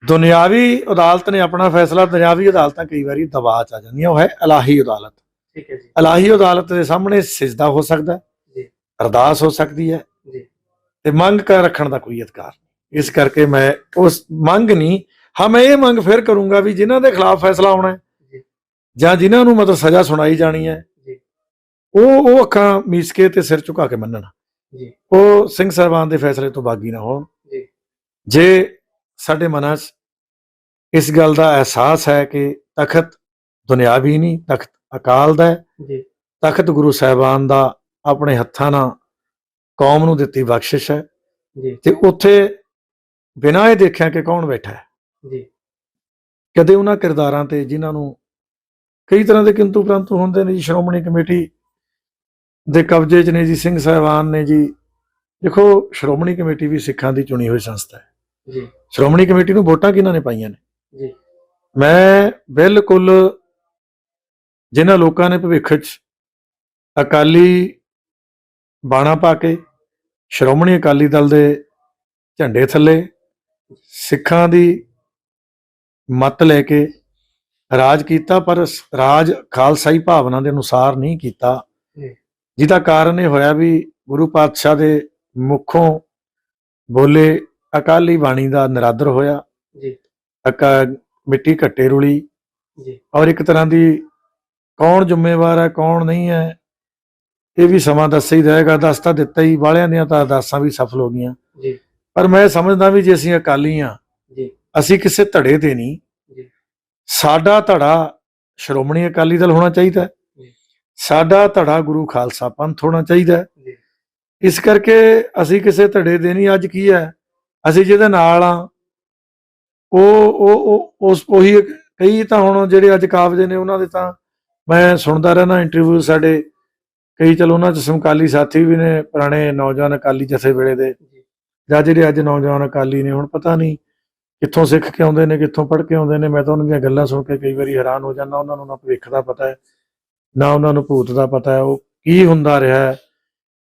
Speaker 2: ਦੁਨਿਆਵੀ ਅਦਾਲਤ ਨੇ ਆਪਣਾ ਫੈਸਲਾ ਦੁਨਿਆਵੀ ਅਦਾਲਤਾਂ ਕਈ ਵਾਰੀ ਦਬਾਅ ਚ ਆ ਜਾਂਦੀਆਂ ਉਹ ਹੈ ਇਲਾਹੀ ਅਦਾਲਤ
Speaker 1: ਠੀਕ ਹੈ ਜੀ
Speaker 2: ਇਲਾਹੀ ਅਦਾਲਤ ਦੇ ਸਾਹਮਣੇ ਸਿਜਦਾ ਹੋ ਸਕਦਾ ਹੈ,
Speaker 1: ਜੀ।
Speaker 2: ਅਰਦਾਸ ਹੋ ਸਕਦੀ ਹੈ
Speaker 1: ਜੀ।
Speaker 2: ਤੇ ਮੰਗ ਕਰ ਰੱਖਣ ਦਾ ਕੋਈ ਅਧਿਕਾਰ ਇਸ ਕਰਕੇ ਮੈਂ ਉਸ ਮੰਗ ਨਹੀਂ ਹਾਂ ਮੈਂ ਇਹ ਮੰਗ ਫਿਰ ਕਰੂੰਗਾ ਵੀ ਜਿਨ੍ਹਾਂ ਦੇ ਖਿਲਾਫ ਫੈਸਲਾ ਆਉਣਾ ਹੈ
Speaker 1: ਜੀ।
Speaker 2: ਜਿਨ੍ਹਾਂ ਨੂੰ ਮਤਲਬ ਸਜ਼ਾ ਸੁਣਾਈ ਜਾਣੀ ਹੈ
Speaker 1: ਜੀ।
Speaker 2: ਉਹ ਉਹ ਅੱਖਾਂ ਮੀਚ ਕੇ ਤੇ ਸਿਰ ਝੁਕਾ ਕੇ ਮੰਨਣ
Speaker 1: ਜੀ।
Speaker 2: ਉਹ ਸਿੰਘ ਸਾਹਿਬਾਨ ਦੇ ਫੈਸਲੇ ਤੋਂ ਬਾਗੀ ਨਾ ਹੋਣ
Speaker 1: ਜੀ।
Speaker 2: ਜੇ ਸਾਡੇ ਮਨਾਂ 'ਚ ਇਸ ਗੱਲ ਦਾ ਅਹਿਸਾਸ ਹੈ ਕਿ ਤਖਤ ਦੁਨਿਆਵੀ ਨਹੀਂ ਤਖਤ ਅਕਾਲ ਦਾ ਹੈ
Speaker 1: ਜੀ
Speaker 2: ਤਖਤ ਗੁਰੂ ਸਾਹਿਬਾਨ ਦਾ ਆਪਣੇ ਹੱਥਾਂ ਨਾਲ ਕੌਮ ਨੂੰ ਦਿੱਤੀ ਬਖਸ਼ਿਸ਼ ਹੈ
Speaker 1: ਜੀ
Speaker 2: ਤੇ ਉੱਥੇ ਬਿਨਾਂ ਇਹ ਦੇਖਿਆ ਕਿ ਕੌਣ ਬੈਠਾ ਹੈ
Speaker 1: ਜੀ
Speaker 2: ਕਦੇ ਉਹਨਾਂ ਕਿਰਦਾਰਾਂ ਤੇ ਜਿਨ੍ਹਾਂ ਨੂੰ ਕਈ ਤਰ੍ਹਾਂ ਦੇ ਕਿੰਤੂ ਪ੍ਰੰਤੂ ਹੁੰਦੇ ਨੇ ਜੀ ਸ਼੍ਰੋਮਣੀ ਕਮੇਟੀ ਦੇ ਕਬਜ਼ੇ 'ਚ ਨੇ ਜੀ ਸਿੰਘ ਸਾਹਿਬਾਨ ਨੇ ਜੀ। ਦੇਖੋ ਸ਼੍ਰੋਮਣੀ ਕਮੇਟੀ ਵੀ ਸਿੱਖਾਂ ਦੀ ਚੁਣੀ ਹੋਈ ਸੰਸਥਾ ਹੈ।
Speaker 1: ਜੀ।
Speaker 2: ਸ਼੍ਰੋਮਣੀ ਕਮੇਟੀ ਨੂੰ ਵੋਟਾਂ ਕਿਹਨਾਂ ਨੇ ਪਾਈਆਂ ਨੇ?
Speaker 1: ਜੀ।
Speaker 2: ਮੈਂ ਬਿਲਕੁਲ ਜਿਨ੍ਹਾਂ ਲੋਕਾਂ ਨੇ ਭਵਿੱਖ 'ਚ ਅਕਾਲੀ ਬਾਣਾ ਪਾ ਕੇ ਸ਼੍ਰੋਮਣੀ ਅਕਾਲੀ ਦਲ ਦੇ ਝੰਡੇ ਥੱਲੇ ਸਿੱਖਾਂ ਦੀ ਮਤ ਲੈ ਕੇ ਰਾਜ ਕੀਤਾ ਪਰ ਰਾਜ ਖਾਲਸਾਈ ਭਾਵਨਾ ਦੇ ਅਨੁਸਾਰ ਨਹੀਂ ਕੀਤਾ। ਜਿਹਦਾ ਕਾਰਨ ਇਹ ਹੋਇਆ ਵੀ ਗੁਰੂ ਪਾਤਸ਼ਾਹ ਦੇ ਮੁਖੋਂ ਬੋਲੇ ਅਕਾਲੀ ਬਾਣੀ ਦਾ ਨਿਰਾਦਰ ਹੋਇਆ।
Speaker 1: ਜੀ।
Speaker 2: ਅਕਾ ਮਿੱਟੀ ਘੱਟੇ ਰੁਲੀ।
Speaker 1: ਜੀ।
Speaker 2: ਔਰ ਇੱਕ ਤਰ੍ਹਾਂ ਦੀ ਕੌਣ ਜ਼ਿੰਮੇਵਾਰ ਹੈ ਕੌਣ ਨਹੀਂ ਹੈ ਇਹ ਵੀ ਸਮਾਂ ਦੱਸ ਹੀ ਰਹੇਗਾ ਦੱਸ ਤਾਂ ਦਿੱਤਾ ਹੀ ਵਾਲਿਆਂ ਦੀਆਂ ਤਾਂ ਅਰਦਾਸਾਂ ਵੀ ਸਫਲ ਹੋ ਗਈਆਂ।
Speaker 1: ਜੀ।
Speaker 2: ਪਰ ਮੈਂ ਸਮਝਦਾ ਵੀ ਜੇ ਅਸੀਂ ਅਕਾਲੀ ਆ
Speaker 1: ਜੀ।
Speaker 2: ਅਸੀਂ ਕਿਸੇ ਧੜੇ ਤੇ ਨਹੀਂ। ਸਾਡਾ ਧੜਾ ਸ਼੍ਰੋਮਣੀ ਅਕਾਲੀ ਦਲ ਹੋਣਾ ਚਾਹੀਦਾ ਹੈ। ਸਾਡਾ ਧੜਾ ਗੁਰੂ ਖਾਲਸਾ ਪੰਥ ਹੋਣਾ ਚਾਹੀਦਾ ਹੈ। ਇਸ ਕਰਕੇ ਅਸੀਂ ਕਿਸੇ ਧੜੇ ਦੇ ਨਹੀਂ। ਅੱਜ ਕੀ ਹੈ? ਅਸੀਂ ਜਿਹਦੇ ਨਾਲ ਆ ਉਹ ਉਹ ਉਸ ਉਹੀ ਕਈ ਤਾਂ ਹੁਣ ਜਿਹੜੇ ਅੱਜ ਕਾਬਜੇ ਨੇ ਉਹਨਾਂ ਦੇ ਤਾਂ ਮੈਂ ਸੁਣਦਾ ਰਹਿਣਾ ਇੰਟਰਵਿਊ ਸਾਡੇ। ਕਈ ਚਲੋ ਉਹਨਾਂ ਚ ਸਮਕਾਲੀ ਸਾਥੀ ਵੀ ਨੇ ਪੁਰਾਣੇ ਨੌਜਵਾਨ ਅਕਾਲੀ ਜਥੇ ਵੇਲੇ ਦੇ
Speaker 1: ਜਾਂ
Speaker 2: ਜਿਹੜੇ ਅੱਜ ਨੌਜਵਾਨ ਅਕਾਲੀ ਨੇ ਹੁਣ ਪਤਾ ਨਹੀਂ। ਕਿੱਥੋਂ ਸਿੱਖ ਕੇ ਆਉਂਦੇ ਨੇ ਕਿੱਥੋਂ ਪੜ੍ਹ ਕੇ ਆਉਂਦੇ ਨੇ ਮੈਂ ਤਾਂ ਉਹਨਾਂ ਦੀਆਂ ਗੱਲਾਂ ਸੁਣ ਕੇ ਕਈ ਵਾਰੀ ਹੈਰਾਨ ਹੋ ਜਾਂਦਾ ਉਹਨਾਂ ਨੂੰ ਨਾ ਭਵਿੱਖ ਦਾ ਪਤਾ ਹੈ ਨਾ ਉਹਨਾਂ ਨੂੰ ਭੂਤ ਦਾ ਪਤਾ ਹੈ ਉਹ ਕੀ ਹੁੰਦਾ ਰਿਹਾ ਹੈ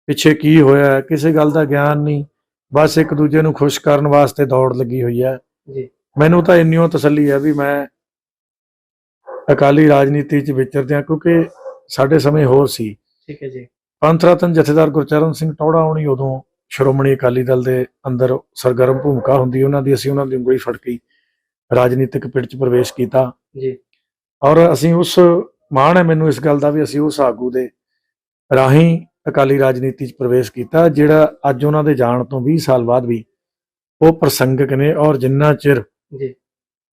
Speaker 2: ਪਿੱਛੇ ਕੀ ਹੋਇਆ ਹੈ, ਕਿਸੇ ਗੱਲ ਦਾ ਗਿਆਨ ਨਹੀਂ ਬਸ ਇੱਕ ਦੂਜੇ ਨੂੰ ਖੁਸ਼ ਕਰਨ ਵਾਸਤੇ ਦੌੜ ਲੱਗੀ ਹੋਈ ਹੈ।
Speaker 1: ਜੀ।
Speaker 2: ਮੈਨੂੰ ਤਾਂ ਇੰਨੀਓ ਤਸੱਲੀ ਹੈ ਵੀ ਮੈਂ ਅਕਾਲੀ ਰਾਜਨੀਤੀ 'ਚ ਵਿਚਰਦਿਆਂ ਕਿਉਂਕਿ ਸਾਡੇ ਸਮੇਂ ਹੋਰ ਸੀ।
Speaker 1: ਠੀਕ ਹੈ ਜੀ।
Speaker 2: ਪੰਥ ਰਤਨ ਜਥੇਦਾਰ ਗੁਰਚਰਨ ਸਿੰਘ ਟੌੜਾ ਹੋਣੀ ਉਦੋਂ ਸ਼੍ਰੋਮਣੀ ਅਕਾਲੀ ਦਲ ਦੇ ਅੰਦਰ ਸਰਗਰਮ ਭੂਮਿਕਾ ਹੁੰਦੀ ਉਹਨਾਂ ਦੀ ਅਸੀਂ ਉਹਨਾਂ ਦੀ ਉਂਗਲੀ ਫੜ ਕੇ ਰਾਜਨੀਤਿਕ ਪਿੜ 'ਚ ਪ੍ਰਵੇਸ਼ ਕੀਤਾ।
Speaker 1: ਜੀ।
Speaker 2: ਔਰ ਅਸੀਂ ਉਸ ਮਾਣ ਹੈ ਮੈਨੂੰ ਇਸ ਗੱਲ ਦਾ ਵੀ ਅਸੀਂ ਉਸ ਆਗੂ ਦੇ ਰਾਹੀਂ ਅਕਾਲੀ ਰਾਜਨੀਤੀ 'ਚ ਪ੍ਰਵੇਸ਼ ਕੀਤਾ ਜਿਹੜਾ ਅੱਜ ਉਹਨਾਂ ਦੇ ਜਾਣ ਤੋਂ 20 ਸਾਲ ਬਾਅਦ ਵੀ ਉਹ ਪ੍ਰਸੰਗਕ ਨੇ ਔਰ ਜਿੰਨਾ ਚਿਰ
Speaker 1: ਜੀ।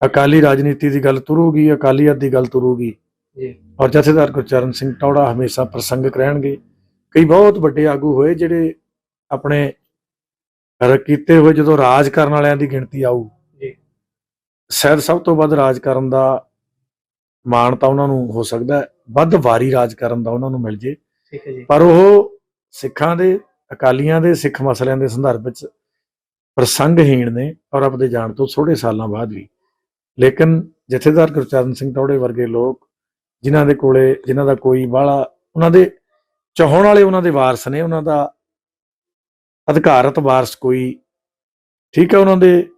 Speaker 2: ਅਕਾਲੀ ਰਾਜਨੀਤੀ ਦੀ ਗੱਲ ਤੁਰੂਗੀ ਅਕਾਲੀਅਤ ਦੀ ਗੱਲ ਤੁਰੂਗੀ
Speaker 1: ਜੀ।
Speaker 2: ਔਰ ਜਥੇਦਾਰ ਗੁਰਚਰਨ ਸਿੰਘ ਟੌੜਾ ਹਮੇਸ਼ਾ ਪ੍ਰਸੰਗਕ ਰਹਿਣਗੇ। ਕਈ ਬਹੁਤ ਵੱਡੇ ਆਗੂ ਹੋਏ ਜਿਹੜੇ ਆਪਣੇ ਕੀਤੇ ਹੋਏ ਜਦੋਂ ਰਾਜ ਕਰਨ ਵਾਲਿਆਂ ਦੀ ਗਿਣਤੀ ਆਊ
Speaker 1: ਜੀ।
Speaker 2: ਸ਼ਾਇਦ ਸਭ ਤੋਂ ਵੱਧ ਰਾਜ ਕਰਨ ਦਾ ਮਾਣ ਤਾਂ ਉਹਨਾਂ ਨੂੰ ਹੋ ਸਕਦਾ ਵੱਧ ਵਾਰੀ ਰਾਜ ਕਰਨ ਦਾ ਉਹਨਾਂ ਨੂੰ ਮਿਲ ਜੇ।
Speaker 1: ਠੀਕ ਹੈ ਜੀ।
Speaker 2: ਪਰ ਉਹ ਸਿੱਖਾਂ ਦੇ ਅਕਾਲੀਆਂ ਦੇ ਸਿੱਖ ਮਸਲਿਆਂ ਦੇ ਸੰਦਰਭ ਵਿੱਚ ਪ੍ਰਸੰਗਹੀਣ ਨੇ ਔਰ ਆਪਦੇ ਜਾਣ ਤੋਂ ਥੋੜੇ ਸਾਲਾਂ ਬਾਅਦ ਵੀ। ਲੇਕਿਨ ਜਥੇਦਾਰ ਗੁਰਚਰਨ ਸਿੰਘ ਟੌੜੇ ਵਰਗੇ ਲੋਕ ਜਿਨ੍ਹਾਂ ਦੇ ਕੋਲੇ ਜਿਨ੍ਹਾਂ ਦਾ ਕੋਈ ਬਾਹਲਾ ਉਹਨਾਂ ਦੇ ਚਾਹਣ ਵਾਲੇ ਉਹਨਾਂ ਦੇ ਵਾਰਸ ਨੇ ਉਹਨਾਂ ਦਾ ਅਧਿਕਾਰਤ ਵਾਰਸ ਕੋਈ ਠੀਕ ਹੈ ਉਹਨਾਂ ਦੇ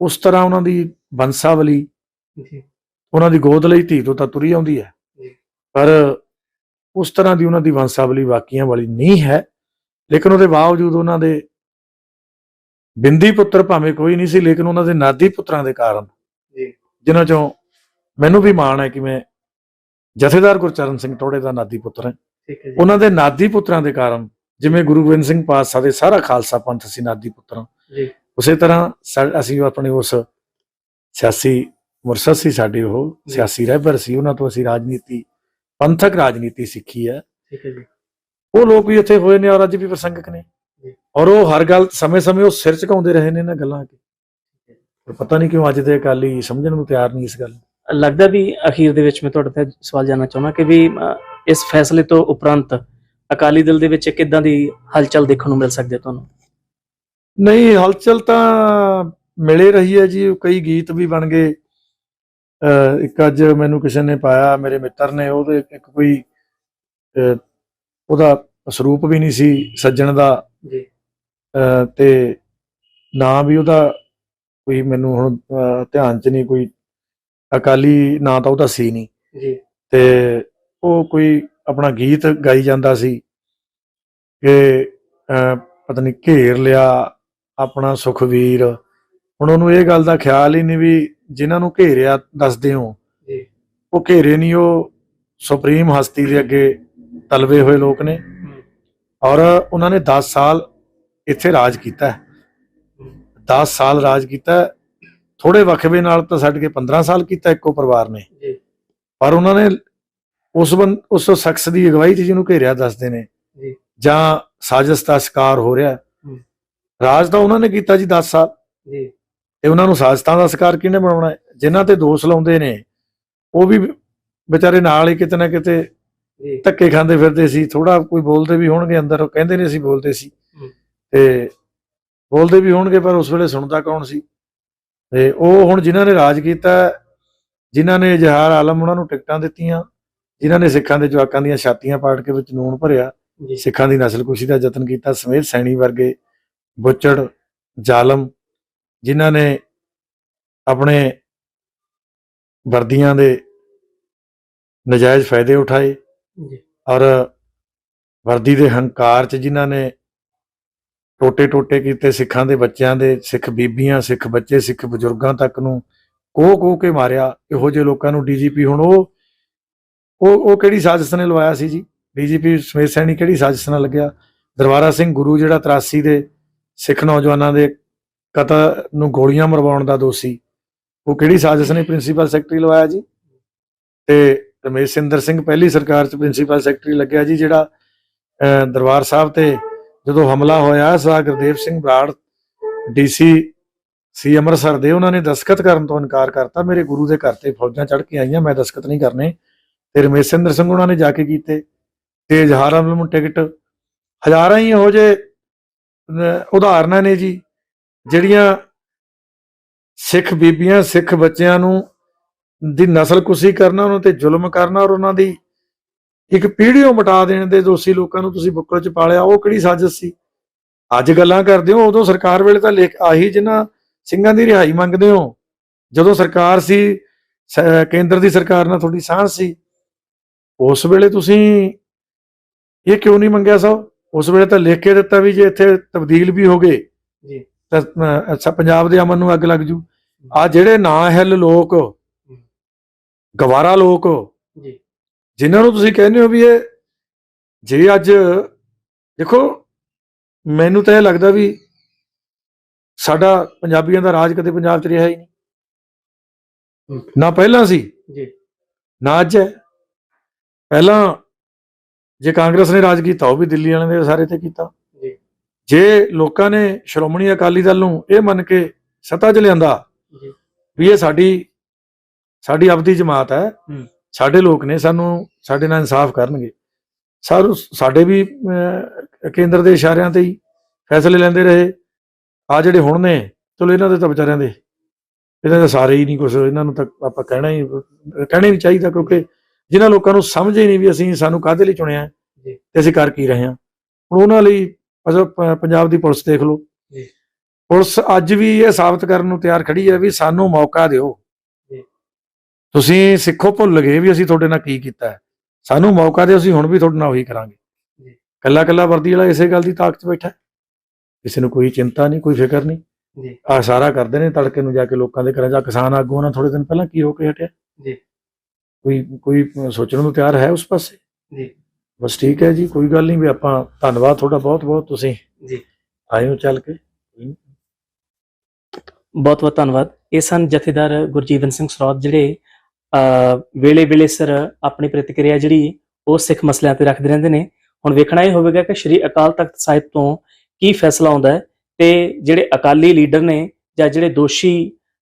Speaker 2: ਉਸ ਤਰ੍ਹਾਂ ਉਹਨਾਂ ਦੀ ਬੰਸਾਵਲੀ
Speaker 1: ਜੀ।
Speaker 2: ਉਹਨਾਂ ਦੀ ਗੋਦ ਲਈ ਧੀ ਤੋਂ ਤਾਂ ਤੁਰੀ ਆਉਂਦੀ ਹੈ। ਪਰ ਉਸ ਤਰ੍ਹਾਂ ਦੀ ਉਹਨਾਂ ਦੀ ਵੰਸ਼ਾਵਲੀ ਵਾਕੀਆਂ ਵਾਲੀ ਨਹੀਂ ਹੈ ਲੇਕਿਨ ਉਹਦੇ ਬਾਵਜੂਦ ਉਹਨਾਂ ਦੇ ਬਿੰਦੀ ਪੁੱਤਰ ਭਾਵੇਂ ਕੋਈ ਨਹੀਂ ਸੀ ਲੇਕਿਨ ਉਹਨਾਂ ਦੇ ਨਾਦੀ ਪੁੱਤਰਾਂ ਦੇ ਕਾਰਨ।
Speaker 1: ਜੀ।
Speaker 2: ਜਿਨ੍ਹਾਂ ਚੋਂ ਮੈਨੂੰ ਵੀ ਮਾਣ ਹੈ ਕਿ ਮੈਂ ਜਥੇਦਾਰ ਗੁਰਚਰਨ ਸਿੰਘ ਟੋੜੇ ਦਾ ਨਾਦੀ ਪੁੱਤਰ ਹਾਂ।
Speaker 1: ਠੀਕ ਹੈ ਜੀ।
Speaker 2: ਉਹਨਾਂ ਦੇ ਨਾਦੀ ਪੁੱਤਰਾਂ ਦੇ ਕਾਰਨ ਜਿਵੇਂ ਗੁਰੂ ਗੋਬਿੰਦ ਸਿੰਘ ਪਾਤਸ਼ਾਹ ਦੇ ਸਾਰਾ ਖਾਲਸਾ ਪੰਥ ਸੀ ਨਾਦੀ ਪੁੱਤਰਾਂ।
Speaker 1: ਜੀ।
Speaker 2: ਉਸੇ ਤਰ੍ਹਾਂ ਅਸੀਂ ਆਪਣੇ ਉਸ ਸਿਆਸੀ ਮੁਰਸ਼ਦ ਸੀ ਸਾਡੇ ਉਹ। ਸਿਆਸੀ ਰਹਿਬਰ ਸੀ ਉਹਨਾਂ ਤੋਂ ਅਸੀਂ ਰਾਜਨੀਤੀ ਪੰਥਕ ਰਾਜਨੀਤੀ ਸਿੱਖੀ ਹੈ।
Speaker 1: ਠੀਕ ਹੈ ਜੀ।
Speaker 2: ਉਹ ਲੋਕ ਵੀ ਇੱਥੇ ਹੋਏ ਨੇ ਔਰ ਅੱਜ ਵੀ ਪ੍ਰਸੰਗਕ ਨੇ। ਔਰ ਉਹ ਹਰ ਗੱਲ ਸਮੇਂ-ਸਮੇਂ ਉਹ ਸਿਰ ਝੁਕਾਉਂਦੇ ਰਹੇ ਨੇ ਇਹਨਾਂ ਗੱਲਾਂ ਕੇ ਪਰ ਪਤਾ ਨਹੀਂ ਕਿਉਂ ਅੱਜ ਦੇ ਅਕਾਲੀ ਸਮਝਣ ਨੂੰ ਤਿਆਰ ਨਹੀਂ ਇਸ ਗੱਲ।
Speaker 1: ਲੱਗਦਾ ਵੀ ਅਖੀਰ ਦੇ ਵਿੱਚ ਮੈਂ ਤੁਹਾਡੇ ਤੋਂ ਸਵਾਲ ਜਾਨਣਾ ਚਾਹੁੰਦਾ ਕਿ ਵੀ ਇਸ ਫੈਸਲੇ ਤੋਂ ਉਪਰੰਤ ਅਕਾਲੀ ਦਲ ਦੇ ਵਿੱਚ ਕਿੱਦਾਂ ਦੀ ਹਲਚਲ ਦੇਖਣ ਨੂੰ ਮਿਲ ਸਕਦੀ ਹੈ ਤੁਹਾਨੂੰ?
Speaker 2: ਨਹੀਂ ਹਲਚਲ ਤਾਂ ਮਿਲੇ ਰਹੀ ਹੈ ਜੀ ਕਈ ਗੀਤ ਵੀ ਬਣ ਗਏ। ਇੱਕ ਅੱਜ ਮੈਨੂੰ ਕਿਸੇ ਨੇ ਪਾਇਆ ਮੇਰੇ ਮਿੱਤਰ ਨੇ ਉਹਦੇ ਇੱਕ ਕੋਈ ਉਹਦਾ ਸਰੂਪ ਵੀ ਨਹੀਂ ਸੀ ਸੱਜਣ ਦਾ।
Speaker 1: ਜੀ।
Speaker 2: ਤੇ ਨਾਂ ਵੀ ਉਹਦਾ ਕੋਈ ਮੈਨੂੰ ਹੁਣ ਧਿਆਨ 'ਚ ਨਹੀਂ ਕੋਈ ਅਕਾਲੀ ਨਾਂ ਤਾਂ ਉਹਦਾ ਸੀ ਨਹੀਂ।
Speaker 1: ਜੀ।
Speaker 2: ਤੇ ਉਹ ਕੋਈ ਆਪਣਾ ਗੀਤ ਗਾਈ ਜਾਂਦਾ ਸੀ ਕਿ ਪਤਾ ਨਹੀਂ ਘੇਰ ਲਿਆ ਆਪਣਾ ਸੁਖਵੀਰ। ਹੁਣ ਉਹਨੂੰ ਇਹ ਗੱਲ ਦਾ ਖਿਆਲ ਹੀ ਨਹੀਂ ਵੀ ਜਿਨ੍ਹਾਂ ਨੂੰ ਘੇਰਿਆ ਦੱਸਦੇ ਹੋ। ਉਹ ਘੇਰੇ ਨਹੀਂ ਉਹ ਸੁਪਰੀਮ ਹਸਤੀ ਦੇ ਅੱਗੇ ਤਲਵੇ ਹੋਏ ਲੋਕ ਨੇ। ਔਰ ਉਹਨਾਂ ਨੇ 10 ਸਾਲ ਇੱਥੇ ਰਾਜ ਕੀਤਾ ਹੈ। 10 ਸਾਲ ਰਾਜ ਕੀਤਾ। ਥੋੜੇ ਵਕਫੇ ਨਾਲ ਤਾਂ ਛੱਡ ਕੇ 15 ਸਾਲ ਕੀਤਾ ਇੱਕੋ ਪਰਿਵਾਰ ਨੇ। ਪਰ ਉਹਨਾਂ ਨੇ ਉਸ ਉਸ ਸ਼ਖਸ ਦੀ ਅਗਵਾਈ 'ਚ ਜਿਹਨੂੰ ਘੇਰਿਆ ਦੱਸਦੇ ਨੇ।
Speaker 1: ਜੀ।
Speaker 2: ਜਾਂ ਸਾਜ਼ਿਸ਼ ਦਾ ਸ਼ਿਕਾਰ ਹੋ ਰਿਹਾ। ਰਾਜ ਤਾਂ ਉਹਨਾਂ ਨੇ ਕੀਤਾ ਜੀ 10 ਸਾਲ।
Speaker 1: ਜੀ।
Speaker 2: ਤੇ ਉਹਨਾਂ ਨੂੰ ਸਾਜ਼ਿਸ਼ਾਂ ਦਾ ਸ਼ਿਕਾਰ ਕਿਹਨੇ ਬਣਾਉਣਾ ਜਿਨ੍ਹਾਂ ਤੇ ਦੋਸ਼ ਲਾਉਂਦੇ ਨੇ ਉਹ ਵੀ ਵਿਚਾਰੇ ਨਾਲ ਹੀ ਕਿਤੇ ਨਾ ਕਿਤੇ ਧੱਕੇ ਖਾਂਦੇ ਫਿਰਦੇ ਸੀ। ਥੋੜਾ ਕੋਈ ਬੋਲਦੇ ਵੀ ਹੋਣਗੇ ਅੰਦਰ ਉਹ ਕਹਿੰਦੇ ਨੇ ਅਸੀਂ ਬੋਲਦੇ ਸੀ। ਤੇ ਬੋਲਦੇ ਵੀ ਹੋਣਗੇ ਪਰ ਉਸ ਵੇਲੇ ਸੁਣਦਾ ਕੌਣ ਸੀ? ਤੇ ਉਹ ਹੁਣ ਜਿਨ੍ਹਾਂ ਨੇ ਰਾਜ ਕੀਤਾ ਜਿਨ੍ਹਾਂ ਨੇ ਜਹਾਰ ਆਲਮ ਉਹਨਾਂ ਨੂੰ ਟਿਕਟਾਂ ਦਿੱਤੀਆਂ। ਜਿਨ੍ਹਾਂ ਨੇ ਸਿੱਖਾਂ ਦੇ ਜਵਾਕਾਂ ਦੀਆਂ ਛਾਤੀਆਂ ਪਾੜ ਕੇ ਵਿੱਚ ਨੂਣ ਭਰਿਆ। ਸਿੱਖਾਂ ਦੀ ਨਸਲਕੁਸ਼ੀ ਦਾ ਯਤਨ ਕੀਤਾ। ਸਮੇਤ ਸੈਣੀ ਵਰਗੇ ਬੁੱਚੜ ਜ਼ਾਲਮ ਜਿਨ੍ਹਾਂ ਨੇ ਆਪਣੇ ਵਰਦੀਆਂ ਦੇ ਨਜਾਇਜ਼ ਫਾਇਦੇ ਉਠਾਏ ਔਰ ਵਰਦੀ ਦੇ ਹੰਕਾਰ ਚ ਜਿਨ੍ਹਾਂ ਨੇ ਟੋਟੇ ਟੋਟੇ ਕੀਤੇ ਸਿੱਖਾਂ ਦੇ ਬੱਚਿਆਂ ਦੇ ਸਿੱਖ ਬੀਬੀਆਂ ਸਿੱਖ ਬੱਚੇ ਸਿੱਖ ਬਜ਼ੁਰਗਾਂ ਤੱਕ ਨੂੰ ਕੋਹ ਕੋਹ ਕੇ ਮਾਰਿਆ। ਇਹੋ ਜਿਹੇ ਲੋਕਾਂ ਨੂੰ ਡੀਜੀਪੀ ਹੁਣ ਉਹ ਉਹ ਉਹ ਕਿਹੜੀ ਸਾਜ਼ਿਸ਼ ਨੇ ਲਵਾਇਆ ਸੀ ਜੀ? ਡੀਜੀਪੀ ਸਮੇਤ ਸੈਣੀ ਕਿਹੜੀ ਸਾਜ਼ਿਸ਼ ਨਾਲ ਲੱਗਿਆ? ਦਰਬਾਰਾ ਸਿੰਘ ਗੁਰੂ ਜਿਹੜਾ 83 ਦੇ ਸਿੱਖ ਨੌਜਵਾਨਾਂ ਦੇ ਕਤਲ ਨੂੰ ਗੋਲੀਆਂ ਮਰਵਾਉਣ ਦਾ ਦੋਸ਼ੀ ਉਹ ਕਿਹੜੀ ਸਾਜ਼ਿਸ਼ ਨੇ ਪ੍ਰਿੰਸੀਪਲ ਸੈਕਟਰੀ ਲਵਾਇਆ ਜੀ? ਤੇ ਰਮੇਸ਼ ਸਿੰਦਰ ਸਿੰਘ ਪਹਿਲੀ ਸਰਕਾਰ ਚ ਪ੍ਰਿੰਸੀਪਲ ਸੈਕਟਰੀ ਲੱਗਿਆ ਜੀ ਜਿਹੜਾ ਅਹ, ਦਰਬਾਰ ਸਾਹਿਬ ਤੇ ਜਦੋਂ ਹਮਲਾ ਹੋਇਆ ਸਾ ਗੁਰਦੇਵ ਸਿੰਘ ਬਰਾੜ ਡੀਸੀ ਸੀ ਅੰਮ੍ਰਿਤਸਰ ਦੇ ਉਹਨਾਂ ਨੇ ਦਸਖਤ ਕਰਨ ਤੋਂ ਇਨਕਾਰ ਕਰਤਾ। ਮੇਰੇ ਗੁਰੂ ਦੇ ਘਰ ਤੇ ਫੌਜਾਂ ਚੜ੍ਹ ਕੇ ਆਈਆਂ ਮੈਂ ਦਸਖਤ ਨਹੀਂ ਕਰਨੇ। ਤੇ ਰਮੇਸ਼ ਸਿੰਦਰ ਸਿੰਘ ਉਹਨਾਂ ਨੇ ਜਾ ਕੇ ਕੀਤੇ, ਤੇ ਜਹਾਰ ਆਲਮ ਨੂੰ ਟਿਕਟ, ਹਜ਼ਾਰਾਂ ਹੀ ਇਹੋ ਜਿਹੇ ਉਦਾਹਰਨਾਂ ਨੇ ਜੀ, ਜਿਹੜੀਆਂ ਸਿੱਖ ਬੀਬੀਆਂ, ਸਿੱਖ ਬੱਚਿਆਂ ਨੂੰ, ਦੀ ਨਸਲ ਕੁਸ਼ੀ ਕਰਨਾ, ਉਹਨਾਂ ਤੇ ਜ਼ੁਲਮ ਕਰਨਾ ਔਰ ਉਹਨਾਂ ਦੀ ਇੱਕ ਪੀੜ੍ਹੀਓ ਮਿਟਾ ਦੇਣ ਦੇ ਦੋਸ਼ੀ ਲੋਕਾਂ ਨੂੰ ਤੁਸੀਂ ਬੁੱਕਲ ਚ ਪਾਲਿਆ, ਉਹ ਕਿਹੜੀ ਸਾਜ਼ਿਸ਼ ਸੀ? ਅੱਜ ਗੱਲਾਂ ਕਰਦੇ ਹੋ, ਉਦੋਂ ਸਰਕਾਰ ਵੇਲੇ ਤਾਂ ਲੇਖ ਆਹੀ ਜਿਨ੍ਹਾਂ ਸਿੰਘਾਂ ਦੀ ਰਿਹਾਈ ਮੰਗਦੇ ਹੋ, ਜਦੋਂ ਸਰਕਾਰ ਸੀ, ਕੇਂਦਰ ਦੀ ਸਰਕਾਰ ਨਾਲ ਤੁਹਾਡੀ ਸਾਂਝ ਸੀ ਉਸ ਵੇਲੇ ਤੁਸੀਂ ਇਹ ਕਿਉਂ ਨਹੀਂ ਮੰਗਿਆ ਸਭ ਉਸ ਵੇਲੇ ਤਾਂ ਲਿਖ ਕੇ ਦਿੱਤਾ ਵੀ ਜੇ ਇੱਥੇ ਤਬਦੀਲ ਵੀ ਹੋ ਗਏ
Speaker 1: ਜੀ।
Speaker 2: ਤਾਂ ਅੱਛਾ ਪੰਜਾਬ ਦੇ ਅਮਨ ਨੂੰ ਅੱਗ ਲੱਗ ਜੂ। ਆ ਜਿਹੜੇ ਨਾ ਹਿੱਲ ਲੋਕ ਗਵਾਰਾ ਲੋਕ
Speaker 1: ਜੀ।
Speaker 2: ਜਿਨ੍ਹਾਂ ਨੂੰ ਤੁਸੀਂ ਕਹਿੰਦੇ ਹੋ ਵੀ ਇਹ ਜੇ ਅੱਜ ਦੇਖੋ ਮੈਨੂੰ ਤਾਂ ਇਹ ਲੱਗਦਾ ਵੀ ਸਾਡਾ ਪੰਜਾਬੀਆਂ ਦਾ ਰਾਜ ਕਦੇ ਪੰਜਾਬ 'ਚ ਰਿਹਾ ਹੀ ਨਹੀਂ। ਨਾ ਪਹਿਲਾਂ ਸੀ
Speaker 1: ਜੀ।
Speaker 2: ਨਾ ਅੱਜ ਹੈ। ਪਹਿਲਾਂ ਜੇ ਕਾਂਗਰਸ ਨੇ ਰਾਜ ਕੀਤਾ ਉਹ ਵੀ ਦਿੱਲੀ ਵਾਲਿਆਂ ਦੇ ਸਾਰੇ ਤੇ ਕੀਤਾ।
Speaker 1: ਜੀ।
Speaker 2: ਜੇ ਲੋਕਾਂ ਨੇ ਸ਼੍ਰੋਮਣੀ ਅਕਾਲੀ ਦਲ ਨੂੰ ਇਹ ਮੰਨ ਕੇ ਸੱਤਾ 'ਚ ਲਿਆਂਦਾ
Speaker 1: ਜੀ।
Speaker 2: ਵੀ ਇਹ ਸਾਡੀ ਸਾਡੀ ਆਪਦੀ ਜਮਾਤ ਹੈ। ਸਾਡੇ ਲੋਕ ਨੇ ਸਾਨੂੰ ਸਾਡੇ ਨਾਲ ਇਨਸਾਫ ਕਰਨਗੇ। ਸਾਰੂ ਸਾਡੇ ਵੀ ਕੇਂਦਰ ਦੇ ਇਸ਼ਾਰਿਆਂ ਤੇ ਹੀ ਫੈਸਲੇ ਲੈਂਦੇ ਰਹੇ। ਆ ਜਿਹੜੇ ਹੁਣ ਨੇ ਚਲੋ ਇਹਨਾਂ ਦੇ ਤਾਂ ਵਿਚਾਰਿਆਂ ਦੇ ਇਹਨਾਂ ਦੇ ਸਾਰੇ ਹੀ ਨਹੀਂ ਕੁਝ ਇਹਨਾਂ ਨੂੰ ਤਾਂ ਆਪਾਂ ਕਹਿਣਾ ਹੀ ਕਹਿਣਾ ਹੀ ਨਹੀਂ ਚਾਹੀਦਾ ਕਿਉਂਕਿ ਜਿਨ੍ਹਾਂ ਲੋਕਾਂ ਨੂੰ ਸਮਝ ਹੀ ਨਹੀਂ ਵੀ ਅਸੀਂ ਸਾਨੂੰ ਕਾਹਦੇ ਲਈ ਚੁਣਿਆ ਹੈ
Speaker 1: ਜੀ।
Speaker 2: ਤੇ ਅਸੀਂ ਕਰ ਕੀ ਰਹੇ ਹਾਂ। ਹੁਣ ਉਹਨਾਂ ਲਈ ਪੰਜਾਬ ਦੀ ਪੁਲਿਸ ਦੇਖ ਲਓ।
Speaker 1: ਜੀ।
Speaker 2: ਪੁਲਿਸ ਅੱਜ ਵੀ ਇਹ ਸਾਬਤ ਕਰਨ ਨੂੰ ਤਿਆਰ ਖੜੀ ਹੈ ਵੀ ਸਾਨੂੰ ਮੌਕਾ ਦਿਓ।
Speaker 1: ਜੀ।
Speaker 2: ਤੁਸੀਂ ਸਿੱਖੋ ਭੁੱਲ ਗਏ ਵੀ ਅਸੀਂ ਤੁਹਾਡੇ ਨਾਲ ਕੀ ਕੀਤਾ ਸਾਨੂੰ ਮੌਕਾ ਦਿਓ ਅਸੀਂ ਹੁਣ ਵੀ ਤੁਹਾਡੇ ਨਾਲ ਉਹੀ ਕਰਾਂਗੇ।
Speaker 1: ਜੀ।
Speaker 2: ਕੱਲਾ ਕੱਲਾ ਵਰਦੀ ਵਾਲਾ ਇਸੇ ਗੱਲ ਦੀ ਤਾਕਤ 'ਚ ਬੈਠਾ। ਕਿਸੇ ਨੂੰ ਕੋਈ ਚਿੰਤਾ ਨਹੀਂ ਕੋਈ ਫਿਕਰ ਨਹੀਂ।
Speaker 1: ਜੀ।
Speaker 2: ਆ ਸਾਰਾ ਕਰਦੇ ਨੇ ਤੜਕੇ ਨੂੰ ਜਾ ਕੇ ਲੋਕਾਂ ਦੇ ਘਰਾਂ ਜਾ ਕਿਸਾਨ ਆਗੂ ਨਾਲ ਥੋੜੇ ਦਿਨ ਪਹਿਲਾਂ ਕੀ ਹੋ ਕੇ ਹਟਿਆ?
Speaker 1: ਜੀ।
Speaker 2: ਕੋਈ ਕੋਈ ਸੋਚਣ ਨੂੰ ਤਿਆਰ ਹੈ ਉਸ ਪਾਸੇ?
Speaker 1: ਜੀ।
Speaker 2: ਬਸ ਠੀਕ ਹੈ ਜੀ ਕੋਈ ਗੱਲ ਨਹੀਂ ਵੀ ਆਪਾਂ ਧੰਨਵਾਦ ਤੁਹਾਡਾ ਬਹੁਤ ਬਹੁਤ ਤੁਸੀਂ
Speaker 1: ਜੀ।
Speaker 2: ਆਏ ਹੋ ਚੱਲ ਕੇ।
Speaker 1: ਬਹੁਤ ਬਹੁਤ ਧੰਨਵਾਦ। ਇਹ ਸਨ ਜਥੇਦਾਰ ਗੁਰਜੀਵਨ ਸਿੰਘ ਸਰੋਤ ਜਿਹੜੇ ਵੇਲੇ ਵੇਲੇ ਸਿਰ ਆਪਣੀ ਪ੍ਰਤੀਕਿਰਿਆ ਜਿਹੜੀ ਉਹ ਸਿੱਖ ਮਸਲਿਆਂ ਤੇ ਰੱਖਦੇ ਰਹਿੰਦੇ ਨੇ। ਹੁਣ ਵੇਖਣਾ ਇਹ ਹੋਵੇਗਾ ਕਿ ਸ਼੍ਰੀ ਅਕਾਲ ਤਖਤ ਸਾਹਿਬ ਤੋਂ ਕੀ ਫੈਸਲਾ ਆਉਂਦਾ ਹੈ ਤੇ ਜਿਹੜੇ ਅਕਾਲੀ ਲੀਡਰ ਨੇ ਜਾਂ ਜਿਹੜੇ ਦੋਸ਼ੀ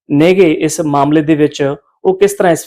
Speaker 1: ਨੇਗੇ ਇਸ ਮਾਮਲੇ ਦੇ ਵਿੱਚ ਉਹ ਕਿਸ ਤਰ੍ਹਾਂ ਇਸ